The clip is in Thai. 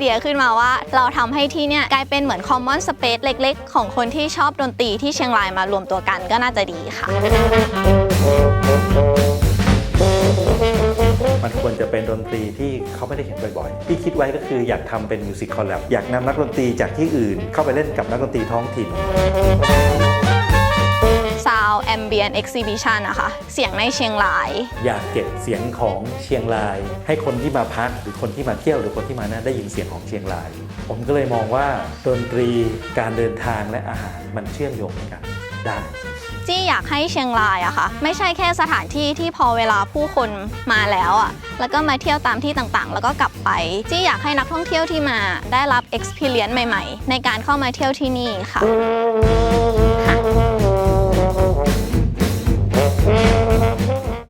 เดียขึ้นมาว่า เราทำให้ที่เนี่ยกลายเป็นเหมือน common space เล็ก ๆ ของคนที่ชอบดนตรีที่เชียงรายมารวมตัวกันก็น่าจะดีค่ะ มันควรจะเป็นดนตรีที่เขาไม่ได้เห็นบ่อยๆ ที่คิดไว้ก็คืออยากทำเป็นมิวสิคคอลแลบอยากนำนักดนตรีจากที่อื่นเข้าไปเล่นกับนักดนตรีท้องถิ่น Sound Ambient Exhibition นะคะ เสียงในเชียงราย อยากเก็บเสียงของเชียงราย ให้คนที่มาพักหรือคนที่มาเที่ยวหรือคนที่มานั่นได้ยินเสียงของเชียงราย ผมก็เลยมองว่าดนตรีการเดินทางและอาหารมันเชื่อมโยงกันได้จี้อยากให้เชียงรายอะค่ะ ไม่ใช่แค่สถานที่ที่พอเวลาผู้คนมาแล้วอะแล้วก็มาเที่ยวตามที่ต่างๆ แล้วก็กลับไปจี้อยากให้นักท่องเที่ยวที่มาได้รับ experience ใหม่ ๆ ในการเข้ามาเที่ยวที่นี่ค่ะ